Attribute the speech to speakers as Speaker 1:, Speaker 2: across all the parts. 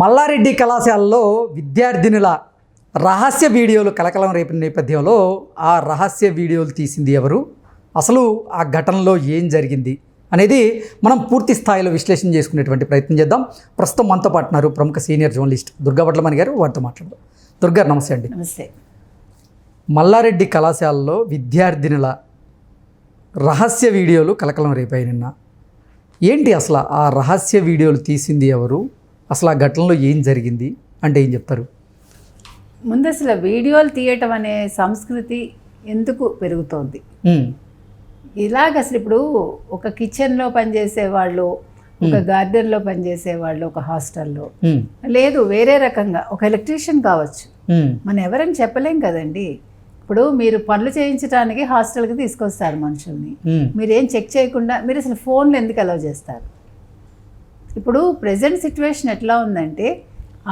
Speaker 1: మల్లారెడ్డి కళాశాలలో విద్యార్థినుల రహస్య వీడియోలు కలకలం రేపిన నేపథ్యంలో ఆ రహస్య వీడియోలు తీసింది ఎవరు? అసలు ఆ ఘటనలో ఏం జరిగింది? అనేది మనం పూర్తి స్థాయిలో విశ్లేషణ చేసుకునేటువంటి ప్రయత్నం చేద్దాం. ప్రస్తుతం మనతో పాటు ఉన్నారు ప్రముఖ సీనియర్ జర్నలిస్ట్ దుర్గా భట్లమణి గారు. వారితో మాట్లాడదాం. దుర్గా నమస్తే అండి.
Speaker 2: నమస్తే.
Speaker 1: మల్లారెడ్డి కళాశాలలో విద్యార్థినుల రహస్య వీడియోలు కలకలం రేపాయి నిన్న. ఏంటి అసలు ఆ రహస్య వీడియోలు తీసింది ఎవరు? అసలు ఆ ఘటనలో ఏం జరిగింది? అంటే ఏం చెప్తారు?
Speaker 2: ముందు అసలు వీడియోలు తీయటం అనే సంస్కృతి ఎందుకు పెరుగుతోంది? ఇలాగ అసలు ఇప్పుడు ఒక కిచెన్లో పనిచేసే వాళ్ళు ఒక గార్డెన్లో పనిచేసే వాళ్ళు ఒక హాస్టల్లో లేదు వేరే రకంగా ఒక ఎలక్ట్రీషియన్ కావచ్చు. మనం ఎవరని చెప్పలేం కదండి. ఇప్పుడు మీరు పనులు చేయించడానికి హాస్టల్కి తీసుకొస్తారు మనుషుల్ని. మీరు ఏం చెక్ చేయకుండా మీరు అసలు ఫోన్లు ఎందుకు అలౌ చేస్తారు? ఇప్పుడు ప్రజెంట్ సిచ్యువేషన్ ఎట్లా ఉందంటే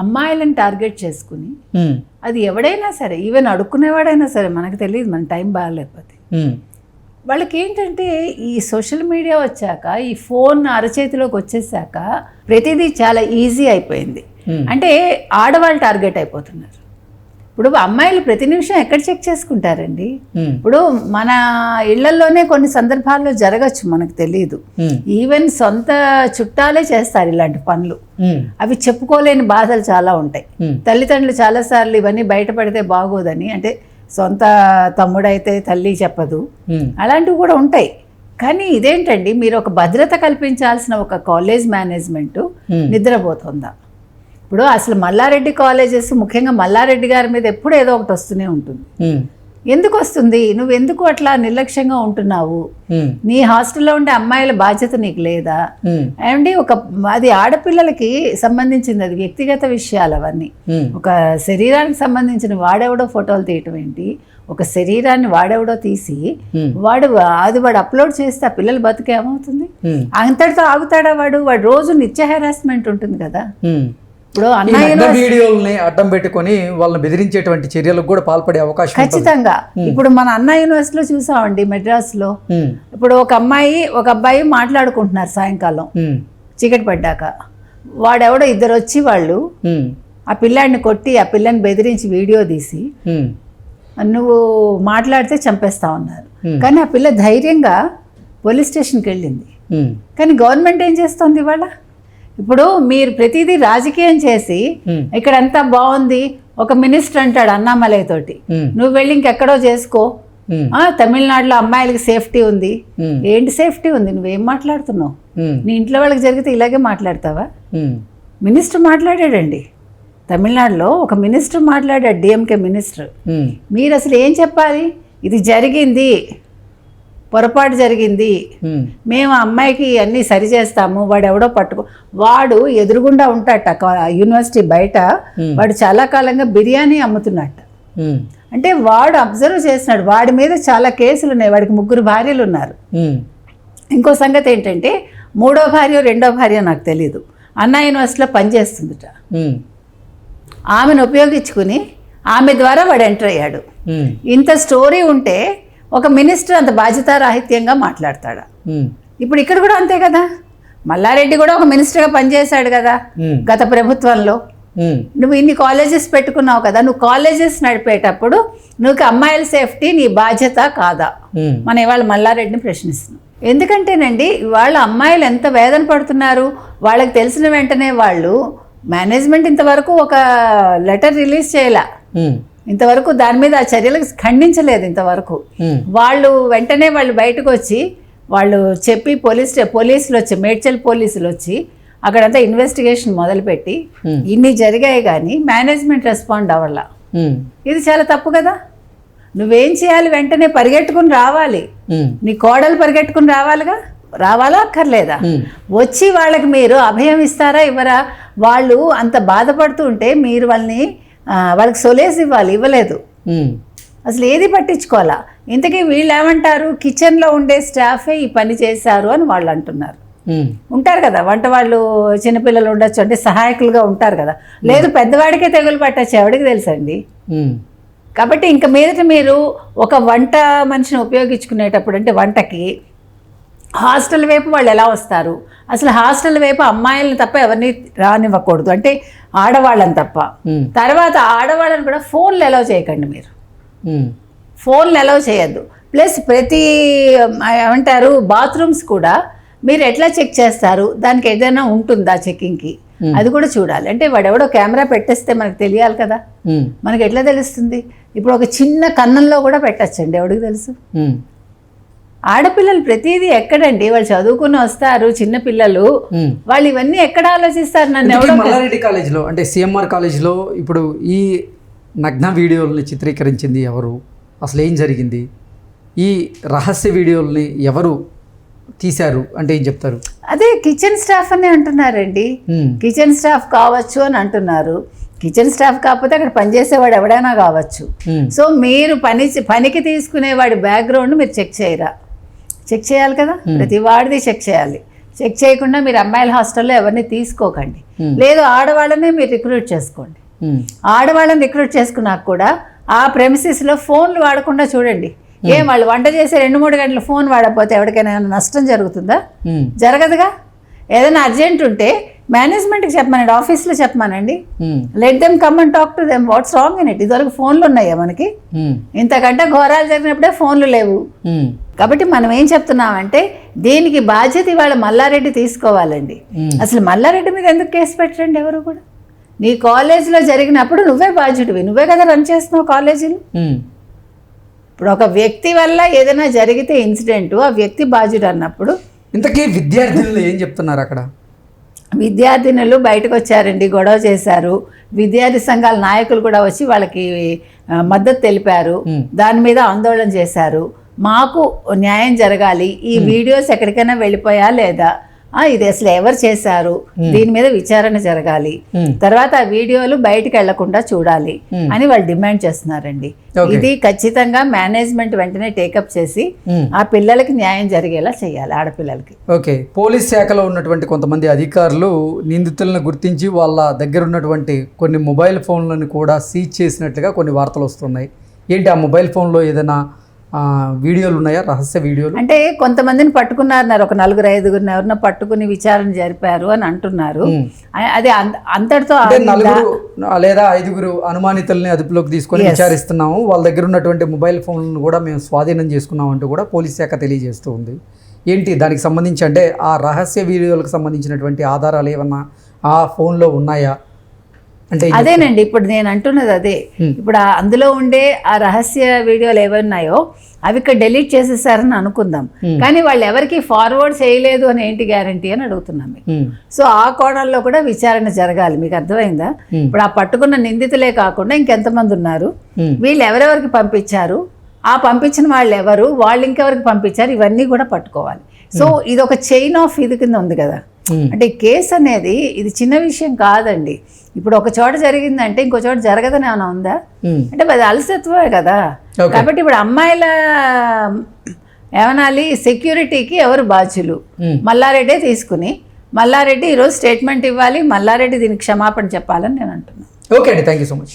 Speaker 2: అమ్మాయిలను టార్గెట్ చేసుకుని అది ఎవడైనా సరే ఈవెన్ అడుక్కునేవాడైనా సరే మనకు తెలియదు మన టైం బాగాలేకపోతే. వాళ్ళకి ఏంటంటే ఈ సోషల్ మీడియా వచ్చాక ఈ ఫోన్ అరచేతిలోకి వచ్చేసాక ప్రతిదీ చాలా ఈజీ అయిపోయింది. అంటే ఆడవాళ్ళు టార్గెట్ అయిపోతున్నారు. ఇప్పుడు అమ్మాయిలు ప్రతి నిమిషం ఎక్కడ చెక్ చేసుకుంటారండి? ఇప్పుడు మన ఇళ్ళలోనే కొన్ని సందర్భాల్లో జరగచ్చు మనకు తెలియదు ఈవెన్ సొంత చుట్టాలే చేస్తారు ఇలాంటి పనులు. అవి చెప్పుకోలేని బాధలు చాలా ఉంటాయి. తల్లిదండ్రులు చాలాసార్లు ఇవన్నీ బయటపడితే బాగోదని అంటే సొంత తమ్ముడైతే తల్లి చెప్పదు. అలాంటివి కూడా ఉంటాయి. కానీ ఇదేంటండి మీరు ఒక భద్రత కల్పించాల్సిన ఒక కాలేజ్ మేనేజ్మెంట్. నిద్రపోతుందా? ఇప్పుడు అసలు మల్లారెడ్డి కాలేజెస్ ముఖ్యంగా మల్లారెడ్డి గారి మీద ఎప్పుడు ఏదో ఒకటి వస్తూనే ఉంటుంది. ఎందుకు వస్తుంది? నువ్వు ఎందుకు అట్లా నిర్లక్ష్యంగా ఉంటున్నావు? నీ హాస్టల్లో ఉండే అమ్మాయిల బాధ్యత నీకు లేదా? అండి ఒక అది ఆడపిల్లలకి సంబంధించింది అది వ్యక్తిగత విషయాలు అవన్నీ. ఒక శరీరానికి సంబంధించిన వాడెవడో ఫోటోలు తీయటం ఏంటి? ఒక శరీరాన్ని వాడెవడో తీసి. వాడు అది వాడు అప్లోడ్ చేస్తే ఆ పిల్లల బతుకు ఏమవుతుంది?
Speaker 1: ఉమ్,
Speaker 2: అంతటితో ఆగుతాడా వాడు? వాడు రోజు నిత్య హెరాస్మెంట్ ఉంటుంది కదా. ఇప్పుడు
Speaker 1: వీడియోల్ని అడ్డం పెట్టుకొని వాళ్ళని బెదిరించేటువంటి చర్యలకు కూడా పాల్పడే అవకాశం.
Speaker 2: ఖచ్చితంగా. ఇప్పుడు మన అన్న యూనివర్సిటీలో చూసామండి మెడ్రాస్లో. ఇప్పుడు ఒక అమ్మాయి ఒక అబ్బాయి మాట్లాడుకుంటున్నారు సాయంకాలం. చీకటి పడ్డాక. వాడెవడో ఇద్దరు వచ్చి వాళ్ళు ఆ పిల్లాడిని కొట్టి ఆ పిల్లని బెదిరించి వీడియో తీసి నువ్వు మాట్లాడితే చంపేస్తా ఉన్నారు. కానీ ఆ పిల్ల ధైర్యంగా పోలీస్ స్టేషన్కి వెళ్ళింది. కానీ గవర్నమెంట్ ఏం చేస్తుంది ఇవాళ? ఇప్పుడు మీరు ప్రతిదీ రాజకీయం చేసి. ఇక్కడ అంతా బాగుంది ఒక మినిస్టర్ అంటాడు అన్నామలై తోటి నువ్వు వెళ్ళి ఇంకెక్కడో చేసుకో. తమిళనాడులో అమ్మాయిలకి సేఫ్టీ ఉంది. ఏంటి సేఫ్టీ ఉంది? నువ్వేం మాట్లాడుతున్నావు? నీ ఇంట్లో వాళ్ళకి జరిగితే ఇలాగే మాట్లాడతావా? మినిస్టర్ మాట్లాడాడండి. తమిళనాడులో ఒక మినిస్టర్ మాట్లాడాడు డిఎంకే మినిస్టర్. మీరు అసలు ఏం చెప్పాలి? ఇది జరిగింది. పొరపాటు జరిగింది. మేము ఆ అమ్మాయికి అన్నీ సరి చేస్తాము. వాడు ఎవడో పట్టుకో వాడు ఎదురుగుండా ఉంటాట యూనివర్సిటీ బయట. వాడు చాలా కాలంగా బిర్యానీ అమ్ముతున్నట్ట అంటే వాడు అబ్జర్వ్ చేస్తున్నాడు. వాడి మీద చాలా కేసులు ఉన్నాయి. వాడికి ముగ్గురు భార్యలు ఉన్నారు. ఇంకో సంగతి ఏంటంటే మూడో భార్య రెండో భార్య నాకు తెలియదు అన్నా యూనివర్సిటీలో పనిచేస్తుందిట ఆమెను ఉపయోగించుకుని ఆమె ద్వారా వాడు ఎంటర్ అయ్యాడు. ఇంత స్టోరీ ఉంటే ఒక మినిస్టర్ అంత బాధ్యతారాహిత్యంగా మాట్లాడతాడా? ఇప్పుడు ఇక్కడ కూడా అంతే కదా? మల్లారెడ్డి కూడా ఒక మినిస్టర్గా పనిచేశాడు కదా గత ప్రభుత్వంలో. నువ్వు ఇన్ని కాలేజెస్ పెట్టుకున్నావు కదా నువ్వు కాలేజెస్ నడిపేటప్పుడు నువ్వు అమ్మాయిల సేఫ్టీ నీ బాధ్యత కాదా? మనం ఇవాళ మల్లారెడ్డిని ప్రశ్నిస్తున్నాం. ఎందుకంటేనండి ఇవాళ అమ్మాయిలు ఎంత వేదన పడుతున్నారు? వాళ్ళకి తెలిసిన వెంటనే వాళ్ళు మేనేజ్మెంట్ ఇంతవరకు ఒక లెటర్ రిలీజ్ చేయలే. ఇంతవరకు దాని మీద ఆ చర్యలకు ఖండించలేదు ఇంతవరకు. వాళ్ళు వెంటనే వాళ్ళు బయటకు వచ్చి వాళ్ళు చెప్పి పోలీస్ పోలీసులు వచ్చి మేడ్చల్ పోలీసులు వచ్చి అక్కడంతా ఇన్వెస్టిగేషన్ మొదలుపెట్టి. ఇన్ని జరిగాయి కానీ మేనేజ్మెంట్ రెస్పాండ్ అవ్వాల. ఇది చాలా తప్పు కదా. నువ్వేం చేయాలి వెంటనే పరిగెట్టుకుని రావాలి. నీ కోడలు పరిగెట్టుకుని రావాలిగా? రావాలా అక్కర్లేదా? వచ్చి వాళ్ళకి మీరు అభయం ఇస్తారా ఇవ్వరా? వాళ్ళు అంత బాధపడుతూ ఉంటే మీరు వాళ్ళని వాళ్ళకి సొలేస్ ఇవ్వాలి ఇవ్వలేదు. అసలు ఏది పట్టించుకోవాలా? ఇంతకీ వీళ్ళు ఏమంటారు? కిచెన్లో ఉండే స్టాఫే ఈ పని చేశారు అని వాళ్ళు అంటున్నారు. ఉంటారు కదా వంట వాళ్ళు చిన్నపిల్లలు ఉండొచ్చు అంటే సహాయకులుగా ఉంటారు కదా. లేదు పెద్దవాడికే తెగులు పట్టచ్చు ఎవడికి తెలుసండి? కాబట్టి ఇంక మీదట మీరు ఒక వంట మనిషిని ఉపయోగించుకునేటప్పుడు అంటే వంటకి హాస్టల్ వైపు వాళ్ళు ఎలా వస్తారు? అసలు హాస్టల్ వైపు అమ్మాయిలను తప్ప ఎవరిని రానివ్వకూడదు. అంటే ఆడవాళ్ళని తప్ప. తర్వాత ఆడవాళ్ళని కూడా ఫోన్లు అలౌ చేయకండి మీరు. ఫోన్లు అలౌ చేయొద్దు. ప్లస్ ప్రతి ఏమంటారు బాత్రూమ్స్ కూడా మీరు ఎట్లా చెక్ చేస్తారు? దానికి ఏదైనా ఉంటుందా చెకింగ్కి అది కూడా చూడాలి. అంటే వాడెవడో కెమెరా పెట్టేస్తే మనకు తెలియాలి కదా. మనకి ఎట్లా తెలుస్తుంది? ఇప్పుడు ఒక చిన్న కన్నంలో కూడా పెట్టచ్చండి. ఎవడికి తెలుసు? ఆడపిల్లలు ప్రతిదీ ఎక్కడండి? వాళ్ళు చదువుకుని వస్తారు చిన్న పిల్లలు. వాళ్ళు ఇవన్నీ ఎక్కడ ఆలోచిస్తారు? నన్ను ఎవడో
Speaker 1: మల్లారెడ్డి కాలేజీలో అంటే సిఎంఆర్ కాలేజీలో ఇప్పుడు ఈ నగ్న వీడియోల్ని చిత్రీకరించింది ఎవరు? అసలు ఏం జరిగింది? ఈ రహస్య వీడియోల్ని ఎవరు తీశారు? అంటే ఏం చెప్తారు?
Speaker 2: అదే కిచెన్ స్టాఫ్ అని అంటున్నారండి. కిచెన్ స్టాఫ్ కావచ్చు అని అంటున్నారు. కిచెన్ స్టాఫ్ కాకపోతే అక్కడ పనిచేసేవాడు ఎవడైనా కావచ్చు. సో మీరు పని పనికి తీసుకునేవాడి బ్యాక్గ్రౌండ్ మీరు చెక్ చేయరా? చెక్ చేయాలి కదా? ప్రతి వాడిది చెక్ చేయాలి. చెక్ చేయకుండా మీరు అమ్మాయిల హాస్టల్లో ఎవరిని తీసుకోకండి.
Speaker 1: Hmm.
Speaker 2: లేదు ఆడవాళ్ళనే మీరు రిక్రూట్ చేసుకోండి.
Speaker 1: ఉమ్,
Speaker 2: ఆడవాళ్ళని రిక్రూట్ చేసుకున్నాక కూడా ఆ ప్రెమిసిస్లో ఫోన్లు వాడకుండా చూడండి. ఏం వాళ్ళు వంట చేసే రెండు మూడు గంటలు ఫోన్ వాడకపోతే ఎవరికైనా నష్టం జరుగుతుందా? జరగదుగా? ఏదైనా అర్జెంట్ ఉంటే మేనేజ్మెంట్కి చెప్పమనండి ఆఫీస్లో చెప్పమనండి. Let them come and talk to them what's wrong in it ఇదివరకు ఫోన్లు ఉన్నాయా మనకి? ఇంతకంటే ఘోరాలు జరిగినప్పుడే ఫోన్లు లేవు. కాబట్టి మనం ఏం చెప్తున్నామంటే దీనికి బాధ్యత ఇవాళ మల్లారెడ్డి తీసుకోవాలండి. అసలు మల్లారెడ్డి మీద ఎందుకు కేసు పెట్టండి ఎవరు కూడా? నీ కాలేజీలో జరిగినప్పుడు నువ్వే బాధ్యుడివి. నువ్వే కదా రన్ చేస్తున్నావు కాలేజీలు.
Speaker 1: ఉమ్,
Speaker 2: ఇప్పుడు ఒక వ్యక్తి వల్ల ఏదైనా జరిగితే ఇన్సిడెంట్ ఆ వ్యక్తి బాధ్యుడు అన్నప్పుడు
Speaker 1: ఇంతకీ విద్యార్థులు ఏం చెప్తున్నారు అక్కడ?
Speaker 2: విద్యార్థినులు బయటకు వచ్చారండి గొడవ చేశారు. విద్యార్థి సంఘాల నాయకులు కూడా వచ్చి వాళ్ళకి మద్దతు తెలిపారు. దాని మీద ఆందోళన చేశారు. మాకు న్యాయం జరగాలి. ఈ వీడియోస్ ఎక్కడికైనా వెళ్ళిపోయా లేదా? ఆ, ఇది అసలు ఎవరు చేశారు? దీని మీద విచారణ జరగాలి. తర్వాత ఆ వీడియోలు బయటికి వెళ్ళకుండా చూడాలి. అని వాళ్ళు డిమాండ్ చేస్తున్నారండి. ఇది ఖచ్చితంగా మేనేజ్మెంట్ వెంటనే టేకప్ చేసి. ఆ పిల్లలకి న్యాయం జరిగేలా చేయాలి ఆడపిల్లలకి.
Speaker 1: ఓకే. పోలీస్ శాఖలో ఉన్నటువంటి కొంతమంది అధికారులు నిందితులను గుర్తించి వాళ్ళ దగ్గర ఉన్నటువంటి కొన్ని మొబైల్ ఫోన్లను కూడా సీజ్ చేసినట్లుగా కొన్ని వార్తలు వస్తున్నాయి. ఏంటి? ఆ మొబైల్ ఫోన్లో ఏదైనా వీడియోలు ఉన్నాయా? రహస్య వీడియోలు?
Speaker 2: అంటే కొంతమందిని పట్టుకున్నారు ఒక నలుగురు ఐదుగురిని ఎవరినో పట్టుకుని విచారణ జరిపారు అని అంటున్నారు. అది అంత- అంతటితో?
Speaker 1: నలుగురు లేదా ఐదుగురు అనుమానితుల్ని అదుపులోకి తీసుకొని విచారిస్తున్నాము. వాళ్ళ దగ్గర ఉన్నటువంటి మొబైల్ ఫోన్లను కూడా మేము స్వాధీనం చేసుకున్నాం అంటూ కూడా పోలీస్ శాఖ తెలియజేస్తూ ఉంది. ఏంటి? దానికి సంబంధించి అంటే ఆ రహస్య వీడియోలకు సంబంధించినటువంటి ఆధారాలు ఏమన్నా ఆ ఫోన్లో ఉన్నాయా? అంటే
Speaker 2: అదేనండి ఇప్పుడు నేను అంటున్నది అదే. ఇప్పుడు అందులో ఉండే ఆ రహస్య వీడియోలు ఏవన్నాయో అవి ఇక్కడ డెలీట్ చేసేసారని అనుకుందాం. కానీ వాళ్ళు ఎవరికి ఫార్వర్డ్ చేయలేదు అని ఏంటి గ్యారంటీ అని అడుగుతున్నాం సో ఆ కోణంలో కూడా విచారణ జరగాలి. మీకు అర్థమైందా. ఇప్పుడు ఆ పట్టుకున్న నిందితులే కాకుండా ఇంకెంతమంది ఉన్నారు? వీళ్ళు ఎవరెవరికి పంపించారు? ఆ పంపించిన వాళ్ళు ఎవరు? వాళ్ళు ఇంకెవరికి పంపించారు? ఇవన్నీ కూడా పట్టుకోవాలి. సో ఇది ఒక చైన్ ఆఫ్ ఇది కింద ఉంది కదా. అంటే కేసు అనేది ఇది చిన్న విషయం కాదండి. ఇప్పుడు ఒక చోట జరిగిందంటే ఇంకో చోట జరగదని ఏమైనా ఉందా?
Speaker 1: ఉమ్,
Speaker 2: అంటే అది అలసత్వమే కదా. కాబట్టి ఇప్పుడు అమ్మాయిల ఏమనాలి సెక్యూరిటీకి ఎవరు బాధ్యులు?
Speaker 1: ఉమ్.
Speaker 2: మల్లారెడ్డే తీసుకుని మల్లారెడ్డి ఈరోజు స్టేట్మెంట్ ఇవ్వాలి మల్లారెడ్డి దీనికి క్షమాపణ చెప్పాలని నేను అంటున్నాను
Speaker 1: ఓకే అండి థ్యాంక్ యూ సో మచ్